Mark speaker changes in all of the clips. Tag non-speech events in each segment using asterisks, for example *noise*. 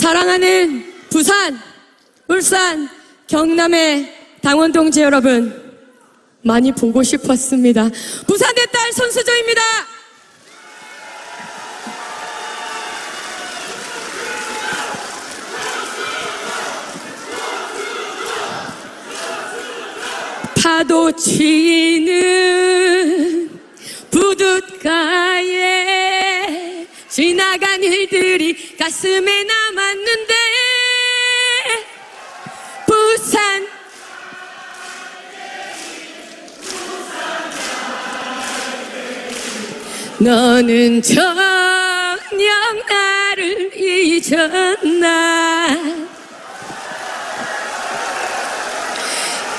Speaker 1: 사랑하는 부산, 울산, 경남의 당원 동지 여러분, 많이 보고 싶었습니다. 부산의 딸 손수조입니다. 파도 치는 가슴에 남았는데 부산 너는 정녕 나를 잊었나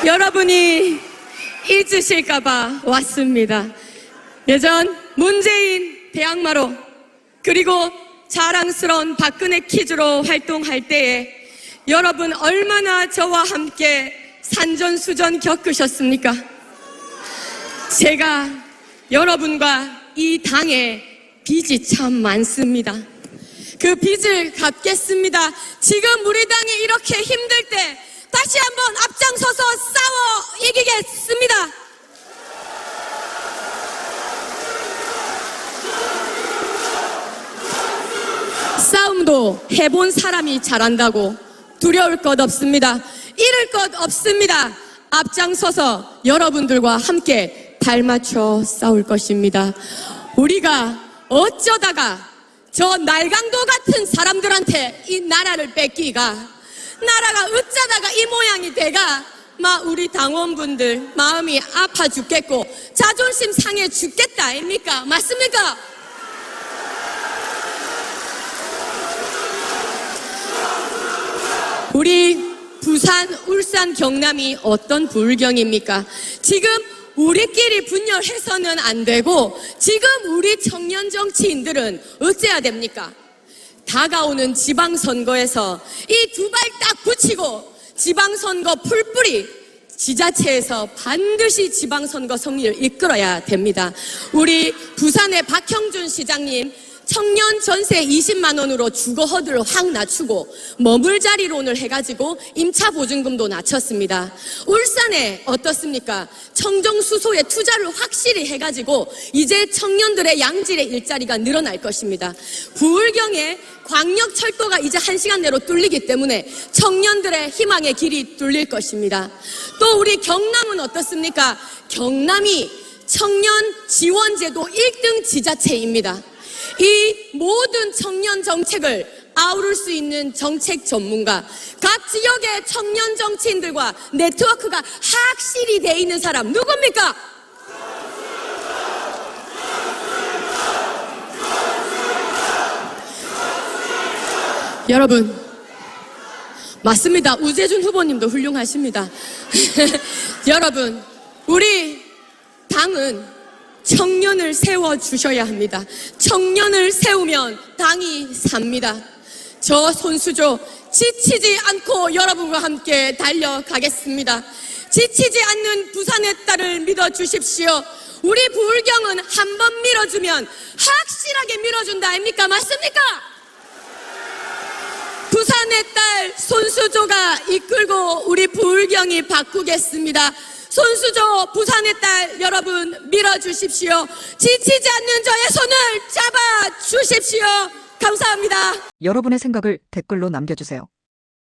Speaker 1: 여러분이 잊으실까봐 왔습니다. 예전 문재인 대항마로 그리고 자랑스러운 박근혜 퀴즈로 활동할 때에 여러분 얼마나 저와 함께 산전수전 겪으셨습니까? 제가 여러분과 이 당에 빚이 참 많습니다. 그 빚을 갚겠습니다. 지금 우리 당이 이렇게 힘들 때 다시 한번 앞장서서 싸워 이기겠습니다. 싸움도 해본 사람이 잘한다고 두려울 것 없습니다. 잃을 것 없습니다. 앞장서서 여러분들과 함께 발맞춰 싸울 것입니다. 우리가 어쩌다가 저 날강도 같은 사람들한테 이 나라를 뺏기가 나라가 어쩌다가 이 모양이 돼가 막 우리 당원분들 마음이 아파 죽겠고 자존심 상해 죽겠다 아닙니까? 맞습니까? 우리 부산, 울산, 경남이 어떤 불경입니까? 지금 우리끼리 분열해서는 안 되고 지금 우리 청년 정치인들은 어째야 됩니까? 다가오는 지방선거에서 이 두 발 딱 붙이고 지방선거 풀뿌리 지자체에서 반드시 지방선거 승리를 이끌어야 됩니다. 우리 부산의 박형준 시장님 청년 전세 20만 원으로 주거 허들을 확 낮추고 머물 자리론을 해가지고 임차 보증금도 낮췄습니다. 울산에 어떻습니까? 청정 수소에 투자를 확실히 해가지고 이제 청년들의 양질의 일자리가 늘어날 것입니다. 부울경에 광역 철도가 이제 한 시간 내로 뚫리기 때문에 청년들의 희망의 길이 뚫릴 것입니다. 또 우리 경남은 어떻습니까? 경남이 청년 지원제도 1등 지자체입니다. 이 모든 청년 정책을 아우를 수 있는 정책 전문가, 각 지역의 청년 정치인들과 네트워크가 확실히 돼 있는 사람 누굽니까? 여러분, 맞습니다. 우재준 후보님도 훌륭하십니다. *laughs* 여러분, 우리 당은 청년을 세워 주셔야 합니다. 청년을 세우면 당이 삽니다. 저 손수조 지치지 않고 여러분과 함께 달려가겠습니다. 지치지 않는 부산의 딸을 믿어 주십시오. 우리 부울경은 한 번 밀어주면 확실하게 밀어준다 아닙니까? 맞습니까? 부산의 딸 손수조가 이끌고 우리 부울경이 바꾸겠습니다. 손수조 부산의 딸 여러분 밀어주십시오. 지치지 않는 저의 손을 잡아 주십시오. 감사합니다.
Speaker 2: 여러분의 생각을 댓글로 남겨주세요.